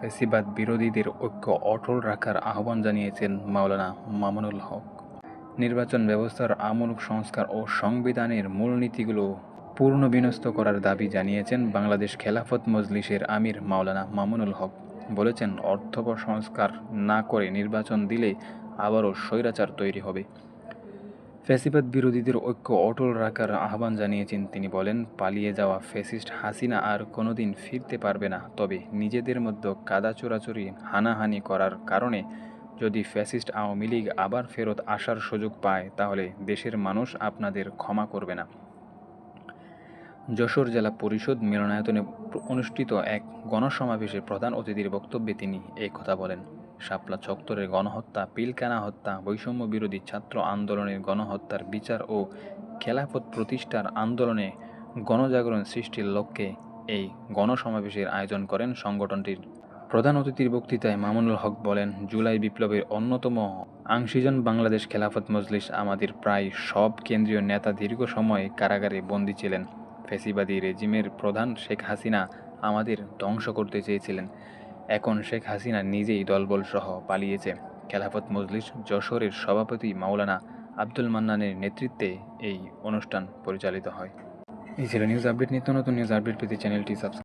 ফ্যাসিবাদ বিরোধীদের ঐক্য অটল রাখার আহ্বান জানিয়েছেন মাওলানা মামুনুল হক। নির্বাচন ব্যবস্থার আমূল সংস্কার ও সংবিধানের মূলনীতিগুলো পূর্ণ বিনষ্ট করার দাবি জানিয়েছেন বাংলাদেশ খেলাফত মজলিসের আমির মাওলানা মামুনুল হক। বলেছেন অর্থবহ সংস্কার না করে নির্বাচন দিলে আবারও স্বৈরাচার তৈরি হবে। ফ্যাসিবাদ বিরোধীদের ঐক্য অটল রাখার আহ্বান জানিয়েছেন তিনি বলেন, পালিয়ে যাওয়া ফ্যাসিস্ট হাসিনা আর কোনোদিন ফিরতে পারবে না। তবে নিজেদের মধ্যে কাদা চোরাচুরি, হানাহানি করার কারণে যদি ফ্যাসিস্ট আওয়ামী লীগ আবার ফেরত আসার সুযোগ পায়, তাহলে দেশের মানুষ আপনাদের ক্ষমা করবে না। যশোর জেলা পরিষদ মিলনায়তনে অনুষ্ঠিত এক গণসমাবেশে প্রধান অতিথির বক্তব্যে তিনি এই কথা বলেন। শাপলা চত্বরের গণহত্যা, পিলকানা হত্যা, বৈষম্য বিরোধী ছাত্র আন্দোলনের গণহত্যার বিচার ও খেলাফত প্রতিষ্ঠার আন্দোলনে গণজাগরণ সৃষ্টির লক্ষ্যে এই গণসমাবেশের আয়োজন করেন সংগঠনটির প্রধান অতিথির বক্তৃতায় মামুনুল হক বলেন, জুলাই বিপ্লবের অন্যতম আংশিজন বাংলাদেশ খেলাফত মজলিস আমাদের প্রায় সব কেন্দ্রীয় নেতা দীর্ঘ সময় কারাগারে বন্দী ছিলেন। ফেসিবাদী রেজিমের প্রধান শেখ হাসিনা আমাদের ধ্বংস করতে চেয়েছিলেন। এখন শেখ হাসিনা নিজেই দলবলসহ পালিয়েছে। খেলাফত মজলিস যশোরের সভাপতি মাওলানা আব্দুল মান্নানের নেতৃত্বে এই অনুষ্ঠান পরিচালিত হয়। এই ছিল নিউজ আপডেট নিত্য নতুন নিউজ আপডেট পেতে চ্যানেলটি সাবস্ক্রাইব